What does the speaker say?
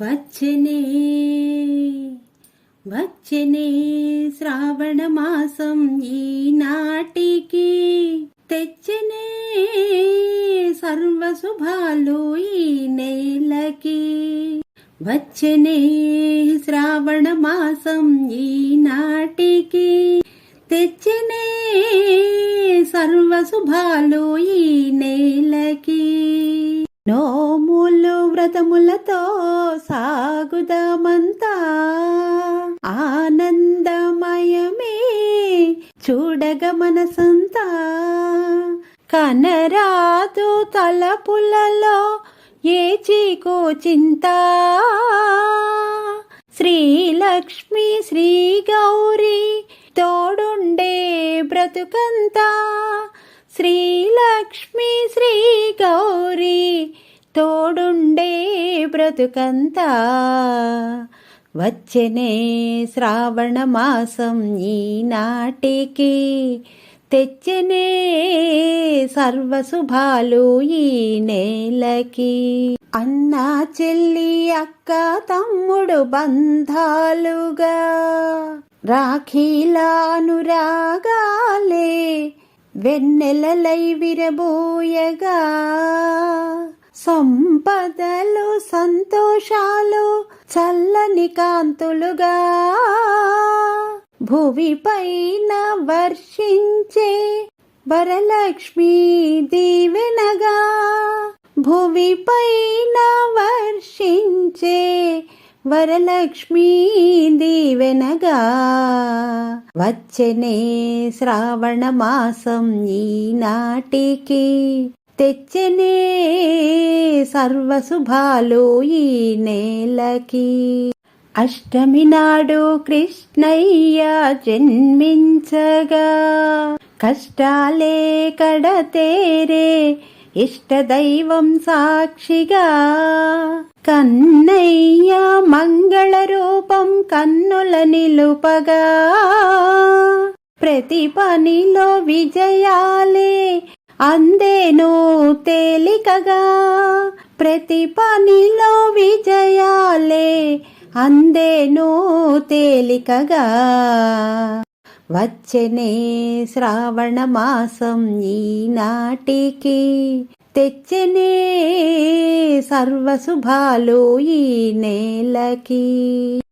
వచ్చనే వచ్చనే శ్రావణ మాసం ఈనాటికి తెచ్చనే సర్వశుభాలు ఈ నేలకి. వచ్చనే శ్రావణ మాసం ఈనాటికి తెచ్చనే సర్వశుభాలు ఈ నేలకి. నోములు వ్రతములతో సాగుదామంతా ఆనందమయమే చూడగ మనసంతా. కనరాదు తలపులలో ఏ చీకో చింత. శ్రీలక్ష్మి శ్రీ గౌరీ తోడుండే బ్రతుకంతా. శ్రీలక్ష్మి శ్రీ గౌరీ తోడుండే బ్రతుకంతా. వచ్చనే శ్రావణ మాసం ఈనాటికి. తెచ్చనే సర్వశుభాలు ఈ నేలకి. అన్న చెల్లి అక్క తమ్ముడు బంధాలుగా. రాఖీలా అనురాగాలే వెన్నెలలై విరబోయగా. సంపదలు సంతోషాలు చల్లని కాంతులుగా. భువిపైన వర్షించే వరలక్ష్మి దీవెనగా. భువిపైన వర్షించే వరలక్ష్మీ దీవెనగా. వచ్చనే శ్రావణ మాసం ఈనాటికి తెచ్చనే సర్వశుభాలు ఈ నేలకి. అష్టమి నాడు కృష్ణయ్య జన్మించగా. కష్టాలే కడతేరే ఇష్టదైవం సాక్షిగా. కన్నయ్య మంగళ రూపం కన్నుల నిలుపగా. ప్రతి పనిలో విజయాలే అందేను తేలికగా ప్రతి పనిలో విజయాలే అందేను తేలికగా. వచ్చనే శ్రావణ మాసం ఈనాటికి తెచ్చనే సర్వశుభాలు ఈ నేలకి.